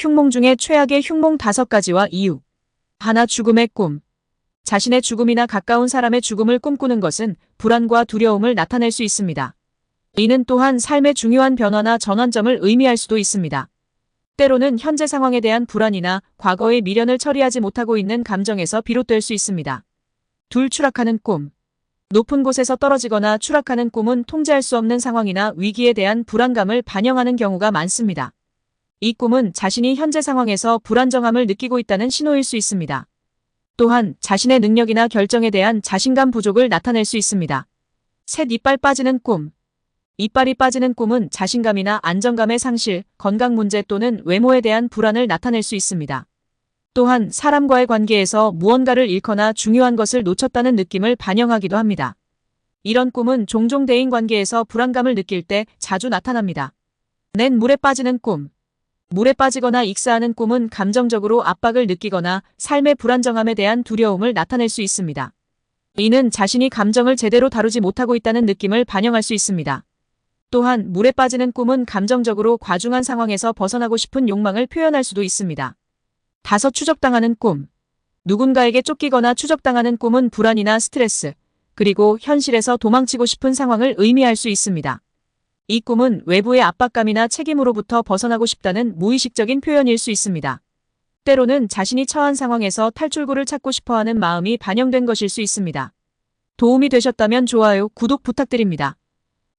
흉몽 중에 최악의 흉몽 다섯 가지와 이유. 하나 죽음의 꿈. 자신의 죽음이나 가까운 사람의 죽음을 꿈꾸는 것은 불안과 두려움을 나타낼 수 있습니다. 이는 또한 삶의 중요한 변화나 전환점을 의미할 수도 있습니다. 때로는 현재 상황에 대한 불안이나 과거의 미련을 처리하지 못하고 있는 감정에서 비롯될 수 있습니다. 둘 추락하는 꿈. 높은 곳에서 떨어지거나 추락하는 꿈은 통제할 수 없는 상황이나 위기에 대한 불안감을 반영하는 경우가 많습니다. 이 꿈은 자신이 현재 상황에서 불안정함을 느끼고 있다는 신호일 수 있습니다. 또한 자신의 능력이나 결정에 대한 자신감 부족을 나타낼 수 있습니다. 셋 이빨 빠지는 꿈. 이빨이 빠지는 꿈은 자신감이나 안정감의 상실, 건강 문제 또는 외모에 대한 불안을 나타낼 수 있습니다. 또한 사람과의 관계에서 무언가를 잃거나 중요한 것을 놓쳤다는 느낌을 반영하기도 합니다. 이런 꿈은 종종 대인 관계에서 불안감을 느낄 때 자주 나타납니다. 낸 물에 빠지는 꿈. 물에 빠지거나 익사하는 꿈은 감정적으로 압박을 느끼거나 삶의 불안정함에 대한 두려움을 나타낼 수 있습니다. 이는 자신이 감정을 제대로 다루지 못하고 있다는 느낌을 반영할 수 있습니다. 또한 물에 빠지는 꿈은 감정적으로 과중한 상황에서 벗어나고 싶은 욕망을 표현할 수도 있습니다. 다섯 추적당하는 꿈. 누군가에게 쫓기거나 추적당하는 꿈은 불안이나 스트레스, 그리고 현실에서 도망치고 싶은 상황을 의미할 수 있습니다. 이 꿈은 외부의 압박감이나 책임으로부터 벗어나고 싶다는 무의식적인 표현일 수 있습니다. 때로는 자신이 처한 상황에서 탈출구를 찾고 싶어하는 마음이 반영된 것일 수 있습니다. 도움이 되셨다면 좋아요, 구독 부탁드립니다.